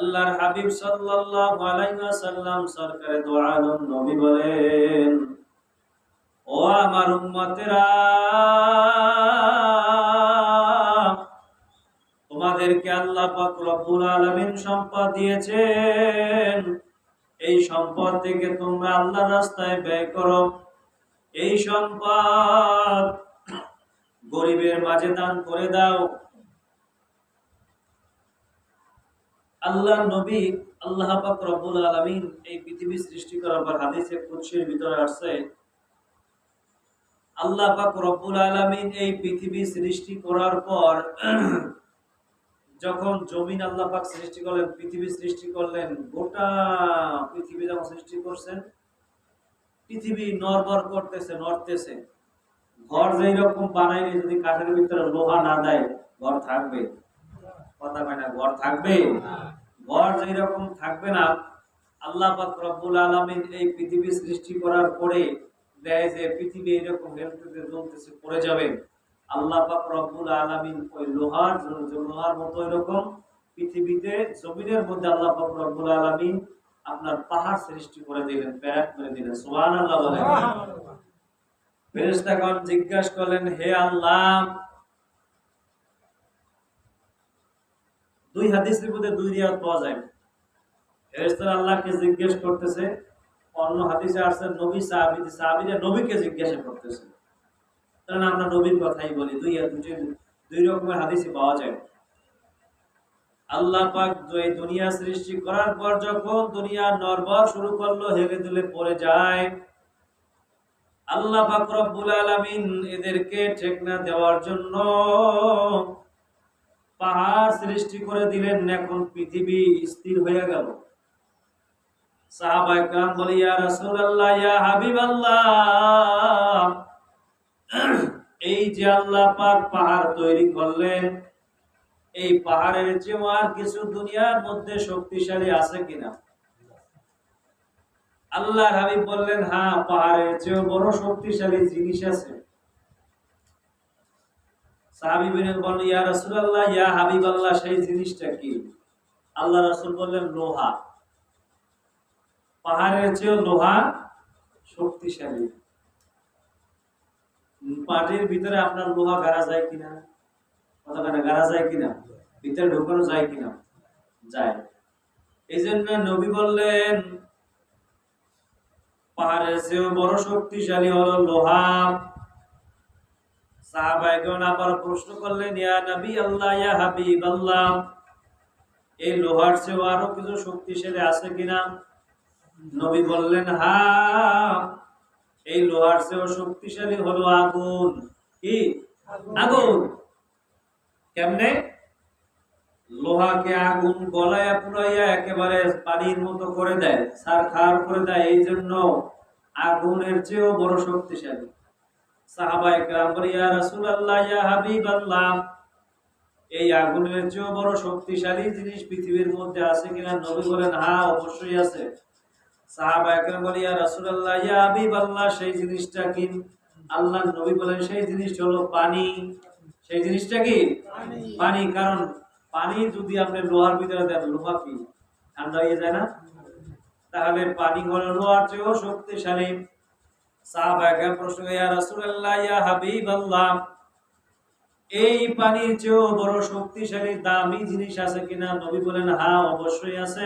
আল্লাহর হাবিব সাল্লাল্লাহু আলাইহি ওয়াসাল্লাম সরকারে দো আলম নবী বলেন, ও আমার উম্মতেরা, তোমাদেরকে আল্লাহ পাক রব্বুল আলামিন সম্পদ দিয়েছেন। এই সম্পদ থেকে তোমরা আল্লাহর রাস্তায় ব্যয় করো। এই সম্পদ গরিবের মাঝে দান করে দাও। আল্লাহ নবী, আল্লাহ পাক রব্বুল আলামিন এই পৃথিবী সৃষ্টি করার পর হাদিসে কুদসির ভিতরে আসছে, আল্লাহ পাক রব্বুল আলামিন এই পৃথিবী সৃষ্টি করার পর যখন জমিন আল্লাহ পাক সৃষ্টি করলেন, পৃথিবী সৃষ্টি করলেন, গোটা পৃথিবী যখন সৃষ্টি করছেন, পৃথিবী নরবর করতেছে, নড়তেছে। ঘর যেই রকম বানাইলে যদি কাঠের ভিতরে লোহা না দেয়, ঘর থাকবে। কথা কয় না ঘর থাকবে? ঘর যেই রকম থাকবে না আল্লাহ পাক রব্বুল আলামিন এই পৃথিবী সৃষ্টি করার পরে দেয় যে পৃথিবী এরকম হেলতেছে জ্বলতেছে পড়ে যাবে। আল্লাহ পাক রব্বুল আলামিন ওই লোহার লোহার মতো এরকম পৃথিবীতে জমিনের মধ্যে আল্লাহ পাক রব্বুল আলামিন আপনার পাহাড় সৃষ্টি করে দিলেন প্যারাক করে দিলেন। সুবহানাল্লাহ বলেন। ফেরেশতাগণ জিজ্ঞাসা করলেন হে আল্লাহ দুই হাদিসের মধ্যে দুই রিয়াত পাওয়া যায়। ফেরেশতারা আল্লাহকে জিজ্ঞেস করতেছে, অন্য হাদিসে আসছে, নবী সাহাবী সাহাবীরা নবীকে জিজ্ঞাসা করতেছে। কারণ আমরা নবীর কথাই বলি, দুই দুই দুই রকমের হাদিসই পাওয়া যায়। আল্লাহ পাক এই দুনিয়া সৃষ্টি করার পর যখন দুনিয়া নরবর শুরু করল, হেলে দুলে পড়ে যায়। আল্লাহ পাক রব্বুল আলামিন এদেরকে ঠেকনা দেওয়ার জন্য পাহাড় সৃষ্টি করে দিলেন, এখন পৃথিবী স্থির হয়ে গেল। এই যে আল্লাহ পাক পাহাড় তৈরি করলেন, এই পাহাড়ের চেয়েও আর কিছু দুনিয়ার মধ্যে শক্তিশালী আছে কিনা? আল্লাহ হাবিব বললেন হ্যাঁ পাহাড়ের চেয়েও বড় শক্তিশালী জিনিস আছে। বললেন ইয়া রাসূলুল্লাহ, ইয়া হাবিবাল্লাহ, সেই জিনিসটা কি? আল্লাহ রাসূল বললেন, লোহা। পাহাড়ের চেয়েও লোহা শক্তিশালী। পাটির ভিতরে আপনার লোহা গাড়া যায় কিনা? কথা কাটা গাড়া যায় কিনা? ভিতরে ঢোকানো যায় কিনা? যায়। এই জন্য নবী বললেন, পাহাড়ের চেয়েও বড় শক্তিশালী হলো লোহা। সাহাবাইগণ আবার প্রশ্ন করলেন, ইয়া নবী আল্লাহ, ইয়া হাবিব এই লোহার চেয়েও আরও কিছু শক্তিশালী আছে কিনা? নবী বললেন হ্যাঁ এই লোহার শক্তিশালী হলো আগুন। কি? আগুন। কেমনে? লোহাকে আগুন গলায় পুরাইয়া একেবারে পানির মতো করে দেয়, সার করে দেয় এই জন্য আগুনের চেয়েও বড় শক্তিশালী। সাহাবায়ে কেরাম বলে ইয়া রাসূলুল্লাহ ইয়া হাবিবাল্লাহ। এই আগুনের চেয়েও বড় শক্তিশালী জিনিস পৃথিবীর মধ্যে আছে কিনা নবী বলেন হ্যাঁ অবশ্যই আছে। সাহাবা একরাম বলে ইয়া রাসূলুল্লাহ ইয়া হাবিবাল্লাহ সেই জিনিসটা কি? আল্লাহ নবী বলেন সেই জিনিসটা হলো পানি। সেই জিনিসটা কি? পানি। কারণ পানি যদি আপনি লোহার ভিতরে দেন লোহা কি? ঠান্ডা হয়ে যায় না? তাহলে পানি হলো লোহার চেয়েও শক্তিশালী। সাহাবা প্রশ্ন ইয়া রাসূলুল্লাহ, ইয়া হাবিবাল্লাহ, এই পানির বড় শক্তিশালী, দামি জিনিস আছে কিনা? নবী বলেন হ্যাঁ অবশ্যই আছে।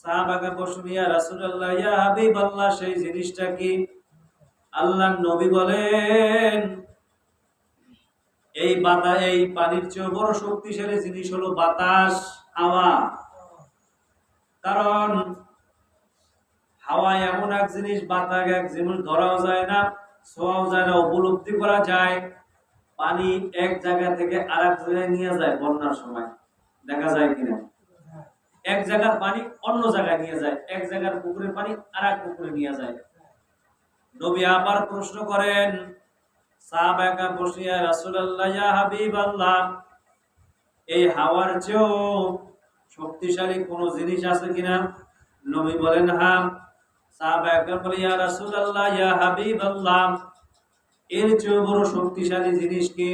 সাহাবাকে প্রশ্ন ইয়া রাসূলুল্লাহ, ইয়া হাবিবাল্লাহ, সেই জিনিসটা কি? আল্লাহ নবী বলেন, এই বাতা, এই পানির চেয়ে বড় শক্তিশালী জিনিস হলো বাতাস, হাওয়া। কারণ হাওয়া এমন এক জিনিস বাতাস এক জিনিস, ধরাও যায় না ছোঁয়াও যায় না, উপলব্ধি করা যায়। পানি এক জায়গা থেকে আর এক জায়গায় নিয়ে যায় বন্যার সময়। দেখা যায় কিনা? এক জায়গার পানি অন্য জায়গায় নিয়ে যায়, এক জায়গার পুকুরের পানি আর এক পুকুরে নিয়ে যায়। নবী আবার প্রশ্ন করেন সাহাবাকা বসিয়া রাসূলুল্লাহ, ইয়া হাবিবাল্লাহ, এই হাওয়ার চেয়েও শক্তিশালী কোন জিনিস আছে কিনা? নবী বলেন হ্যাঁ। এর চেয়েও বড় শক্তিশালী জিনিস কি?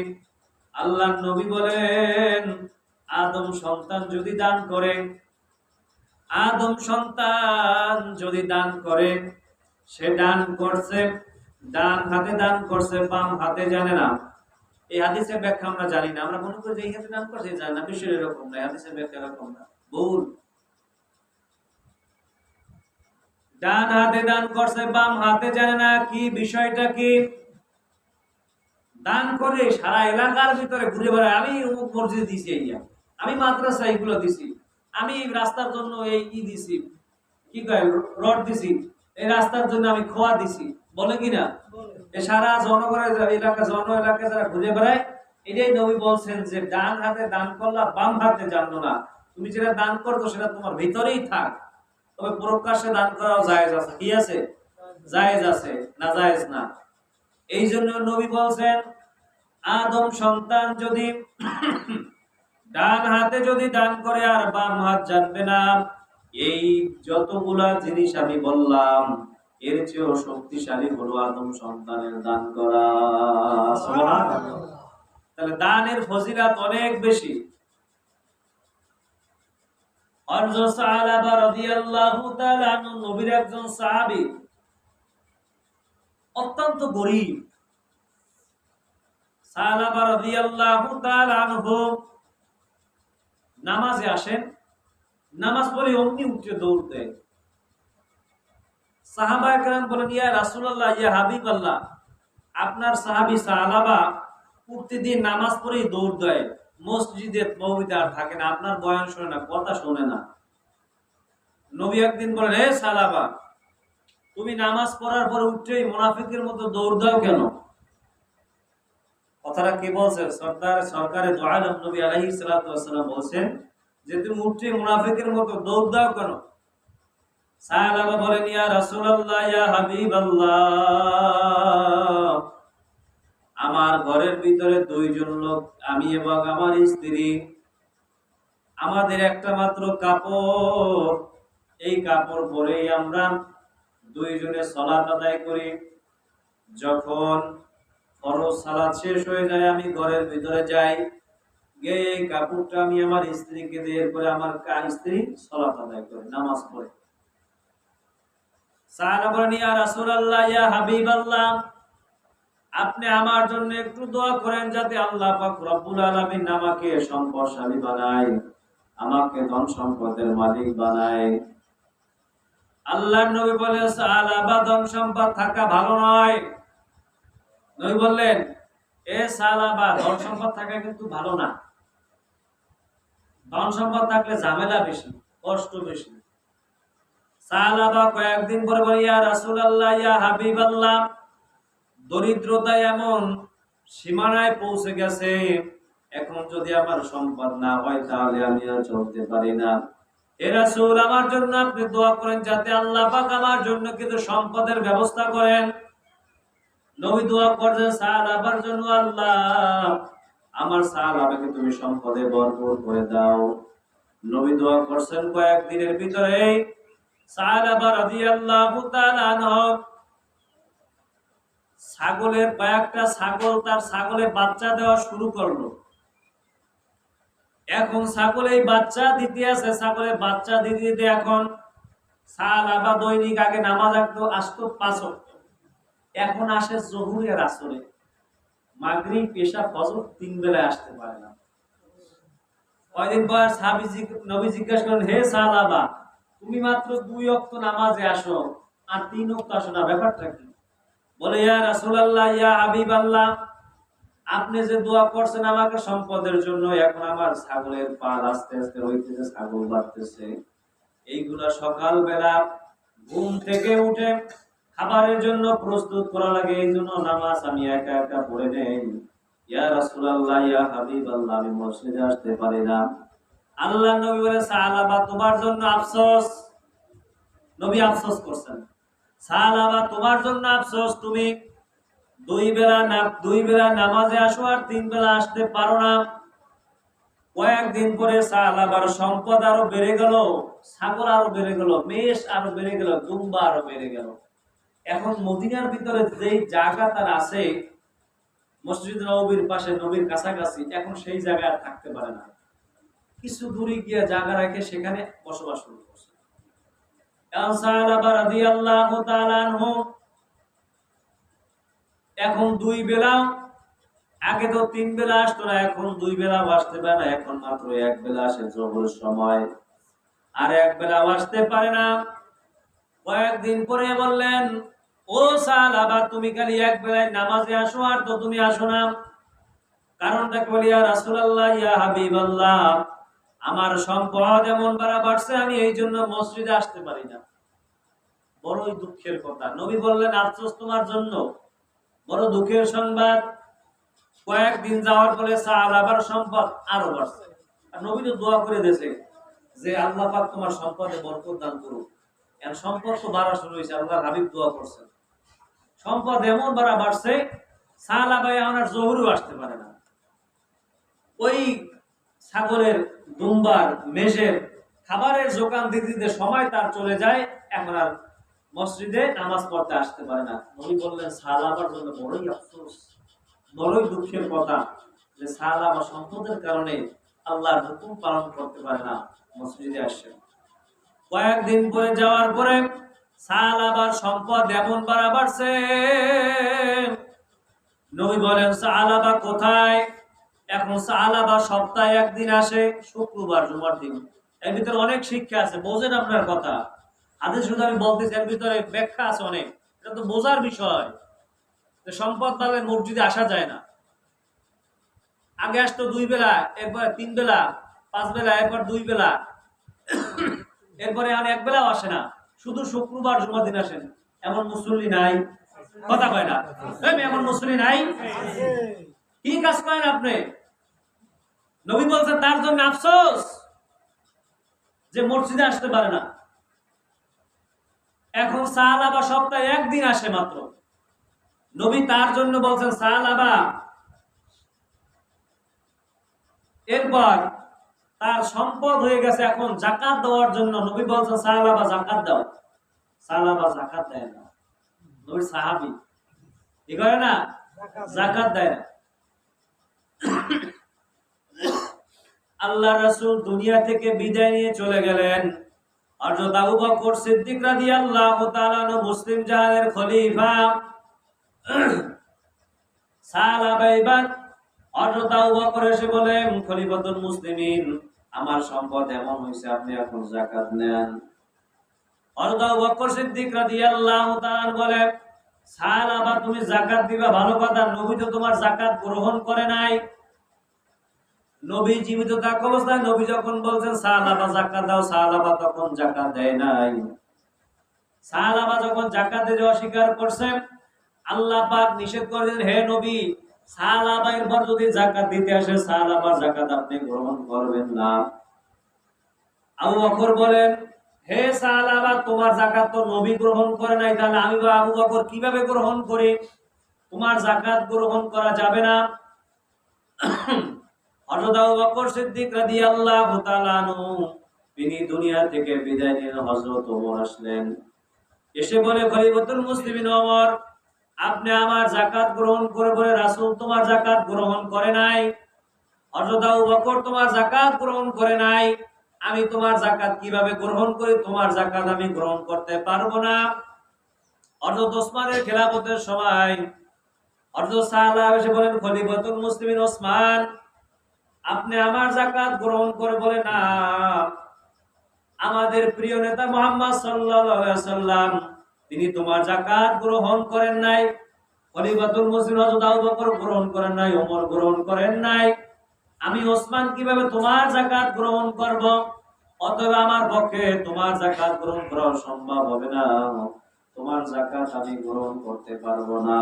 নবী বলেন, আদম সন্তান যদি দান করে, আদম সন্তান যদি দান করে, সে দান করছে, ডান হাতে দান করছে, বাম হাতে জানে না। এই হাদিসের ব্যাখ্যা আমরা জানি না। আমরা মনে করি যে এই হাতে দান করছে, জানি না বিষয় এরকম না হাদিসের ব্যাখ্যা এরকম না। ভুল। ডান হাতে দান করছে বাম হাতে জানে না কি বিষয়টা কি। দান করে সারা এলাকার ভিতরে ঘুরে বেড়ায়। আমি অমুক মসজিদ দিছি এইয়া আমি মাদ্রাসা এইগুলো দিছি। আমি রাস্তার জন্য এই ই দিছি। কি কয় রড দিছি। এই রাস্তার জন্য আমি খোয়া দিছি। বলে কি না? সারা জনগণের এলাকা জন এলাকায় যারা ঘুরে বেড়ায় এটাই নবী বলছেন যে ডান হাতে দান করলা বাম হাতে জানলো না। তুমি যেটা দান করতো সেটা তোমার ভিতরেই থাক। তবে প্রকাশ্যে দান করাও জায়েজ আছে। কি আছে? জায়েজ আছে, না জায়েজ না। এই জন্য নবী বলছেন, আদম সন্তান যদি ডান হাতে যদি দান করে আর বাম হাত জানবে না, এই যতগুলা জিনিস আমি বললাম, এর চেয়েও শক্তিশালী হলো আদম সন্তানের দান করা। তাহলে দানের ফজিলাত অনেক বেশি হযরত সাহাবা রাদিয়াল্লাহু তাআলা আনহু নামাজে আসেন, নামাজ পড়ে অমনি উঠে দৌড় দেয়। সাহাবা একরাম বলেন, ইয়া রাসূলুল্লাহ, ইয়া হাবিবাল্লাহ, আপনার সাহাবী সাহাবা প্রতিদিন নামাজ পড়েই দৌড় দেয়। মসজিদে নবীতে আর থাকে না, আপনার বয়ান শোনে না, কথা শোনে না। নবী একদিন বলেন হে সালাবা, তুমি নামাজ পড়ার পর উঠেই মুনাফিকের মতো দৌড় দাও কেন? কথাটা কে বলছেন সরকার সরকারে দোয়ালম নবী সালাতু ওয়াসসালাম বলছেন যে, তুমি উঠে মুনাফিকের মতো দৌড় দাও কেন? সাহাবা বলেন, ইয়া রাসূলুল্লাহ, ইয়া হাবিবাল্লাহ। আমার ঘরের ভিতরে দুইজন লোক, আমি এবং আমার স্ত্রী। আমাদের একটা মাত্র কাপড়। এই কাপড় পরেই আমরা দুইজনে সলাত আদায় করি। যখন ফরজ সালাত শেষ হয়ে যায়, আমি ঘরের ভিতরে যাই। গিয়ে এই কাপড়টা আমি আমার স্ত্রীকে দিয়ে এরপরে আমার স্ত্রী সলাত আদায় করে, নামাজ পড়ে। সাহাবা বলেন রাসূলুল্লাহ, ইয়া হাবিবাল্লাহ। আপনি আমার জন্য একটু দোয়া করেন যাতে আল্লাহ রব্বুল আলামিন আমাকে সম্পদশালী বানায়, আমাকে ধন সম্পদের মালিক বানায়। আল্লাহর নবী বলে সালাবা ধন সম্পদ থাকা ভালো নয়। নবী বললেন, এ সালাবা ধন সম্পদ থাকা কিন্তু ভালো না। ধন সম্পদ থাকলে ঝামেলা বেশি, কষ্ট বেশি। সালাবা কয়েকদিন পরে বলে, ইয়া রাসূলুল্লাহ, ইয়া হাবিবাল্লাহ। দরিদ্রতা এমন সীমানায় পৌঁছে গেছে। এখন যদি আমার সম্পদ না হয়, তাহলে আমি আর চলতে পারি না। এ রাসূল, আমার জন্য আপনি দোয়া করেন যাতে আল্লাহ পাক আমার জন্য কিন্তু সম্পদের ব্যবস্থা করেন। নবী দোয়া করছেন সাহাবার জন্য আল্লাহ, আমার সাহাবাকে তুমি সম্পদে ভরপুর করে দাও। নবী দোয়া করছেন কয়েকদিনের ভিতরে সাহাবা রাদিয়াল্লাহু তাআলা আনহু ছাগলের কয়েকটা ছাগল তার ছাগলের বাচ্চা দেওয়া শুরু করল। এখন ছাগল বাচ্চা দিতে আছে ছাগলের বাচ্চা দিতে দিতে এখন সাল আবা দৈনিক আগে নামাজ আসতো আসতো পাঁচ এখন আসে জহুরের আসরে। মাগরিব পেশা ফজর তিন বেলায় আসতে পারে না। কয়দিন পর নবী জিজ্ঞাসা করেন হে সাহাবা তুমি মাত্র দুই অক্ত নামাজে আসো, আর তিন অক্ত আসো না, ব্যাপারটা কি? বলে, ইয়া রাসূলুল্লাহ, ইয়া হাবিবাল্লাহ, আপনি যে দোয়া করছেন আমাকে সম্পদের জন্য, এখন আমার ছাগলের পাল আস্তে আস্তে হইতেছে ছাগল বাড়তেছে। এইগুলা সকাল বেলা ঘুম থেকে উঠে খাবারের জন্য প্রস্তুত করা লাগে এই জন্য নামাজ আমি একা একা পড়ে নেই। ইয়া রাসূলুল্লাহ, ইয়া হাবিবাল্লাহ, আমি মসজিদে আসতে পারি না। আল্লাহ নবী বলে সাহাবা তোমার জন্য আফসোস। নবী আফসোস করছেন। তোমার জন্য আফসোস, তুমি দুই বেলা না, দুই বেলা নামাজে আসো আর তিন বেলা আসতে পারো না। কয়েকদিন পরে সাহাবার সম্পদ আরও বেড়ে গেল, ছাগল আরও বেড়ে গেল, মেষ আরও বেড়ে গেল দুম্বা আরও বেড়ে গেল। এখন মদিনার ভিতরে যেই জায়গা তার আছে, মসজিদ নবীর পাশে, নবীর কাছাকাছি, এখন সেই জায়গায় থাকতে পারে না। কিছু দূরে গিয়ে জায়গা রেখে সেখানে বসবাস শুরু করছে এখন দুই বেলা, আগে তো তিন বেলা আসতো না, এখন দুই বেলা আসতে পারে না, এখন মাত্র এক বেলা আসে জোহর সময়। আর এক বেলা আসতে পারে না। কয়েকদিন পরে বললেন, ও সাল আবার তুমি খালি এক বেলায় নামাজে আসো আর তো তুমি আসো না। কারণটা কি বলি আর রাসূলুল্লাহ, ইয়া হাবিবাল্লাহ আমার সম্পদ এমন বাড়া বাড়ছে, আমি এই জন্য মসজিদে আসতে পারি না। বড়ই দুঃখের কথা। নবী বললেন, আফসোস তোমার জন্য। বড় দুঃখের সংবাদ। কয়েকদিন যাওয়ার পরে সাল আবার সম্পদ আরও বাড়ছে। আর নবী তো দোয়া করে দিয়েছে যে, আল্লাহ পাক তোমার সম্পদে বরকত দান করুক। এখন সম্পদ তো বাড়া শুরু হয়েছে, আল্লাহ হাবিব দোয়া করছেন। সম্পদ এমন বাড়া বাড়ছে সালা ভাই আমার জহুরও আসতে পারে না। ওই ছাগলের দুম্বার মেষের খাবারের যোগান দিতে দিতে সময় তার চলে যায়, এখন আর মসজিদে নামাজ পড়তে আসতে পারে না। নবী বললেন সাল সালাবার জন্য বড়ই আফসোস, বড়ই দুঃখের কথা যে সালাবা সম্পদের কারণে আল্লাহর হুকুম পালন করতে পারে না, মসজিদে আসে কয়েকদিন পরে যাওয়ার পরে সালাবার সম্পদ এমন বাড়া বাড়ছে। নবী বলেন সালাবা কোথায়? এখন সালাবা সপ্তাহে একদিন আসে, শুক্রবার, জুমার দিন। এর ভিতরে অনেক শিক্ষা আছে, বোঝেন আপনার কথা। শুধু আমি বলতেছি, এর ভিতরে ব্যাখ্যা আছে অনেক। এটা তো বোঝার বিষয়। সম্পদ মসজিদে আসা যায় না। আগে আসতো দুই বেলা এরপর তিন বেলা, পাঁচ বেলা এরপর দুই বেলা। এরপরে আর এক বেলাও আসে না। শুধু শুক্রবার, জুমার দিন আসেন। এমন মুসল্লি নাই। কথা কয় না। এমন মুসল্লি নাই? কি কাজ করেন আপনি? নবী বলছেন তার জন্য আফসোস যে মসজিদে আসতে পারে না। এখন সাহালাবা সপ্তাহে একদিন আসে মাত্র। নবী তার জন্য বলছেন সাহালাবা এরপর তার সম্পদ হয়ে গেছে এখন জাকাত দেওয়ার জন্য। নবী বলছেন সাহালাবা জাকাত দাও। সাহালাবা জাকাত দেয় না। নবী সাহাবি। কি করে না। জাকাত দেয় না। আল্লাহ রাসূল দুনিয়া থেকে বিদায় নিয়ে চলে গেলেন। হযরত আবু বকর সিদ্দিক রাদিয়াল্লাহু মুসলিম জাহানের খলিফা। সম্পদ এমন আপনি এখন নেন। তুমি দিবা, ভালো তোমার যাকাত গ্রহণ করে নাই। নবী জীবিত থাকা অবস্থায় নবী যখন বলছেন সাহালাবা জাকাত দাও সাহালাবা তখন জাকাত দেয় নাই। সাহালাবা যখন জাকাত দিতে অস্বীকার করছেন আল্লাহ পাক নিষেধ করে দিলেন হে নবী সাহালাবা এরপর যদি জাকাত দিতে আসে সাহালাবার জাকাত আপনি গ্রহণ করবেন না। আবু বকর বলেন, হে সাহালাবা তোমার জাকাত তো নবী গ্রহণ করে নাই, তাহলে আমি বা আবু বকর কীভাবে গ্রহণ করি? তোমার জাকাত গ্রহণ করা যাবে না। হযরত আবু সিদ্দিক রাদিয়াল্লাহু তাআলা আনহু, তিনি দুনিয়া থেকে বিদায় নিয়ে হযরত ওমর আসলেন। এসে বলে, খলিফাতুল মুসলিমিন ওমর, আপনি আমার যাকাত গ্রহণ করে বলে রাসূল তোমার যাকাত গ্রহণ করে নাই। হযরত আবু তোমার যাকাত গ্রহণ করে নাই। আমি তোমার জাকাত কীভাবে গ্রহণ করি, তোমার জাকাত আমি গ্রহণ করতে পারব না। হযরত ওসমানের খেলাফতের সময় হযরত সাহালা এসে বলেন, খলিফাতুল মুসলিমিন ওসমান আপনি আমার জাকাত গ্রহণ করে বলে না, আমাদের প্রিয় নেতা মোহাম্মদ সাল্লাম তিনি তোমার জাকাত গ্রহণ করেন নাই গ্রহণ করেন নাই গ্রহণ করেন নাই। আমি ওসমান কীভাবে তোমার জাকাত গ্রহণ করব? অতএব আমার পক্ষে তোমার জাকাত গ্রহণ করা সম্ভব হবে না। তোমার জাকাত আমি গ্রহণ করতে পারব না।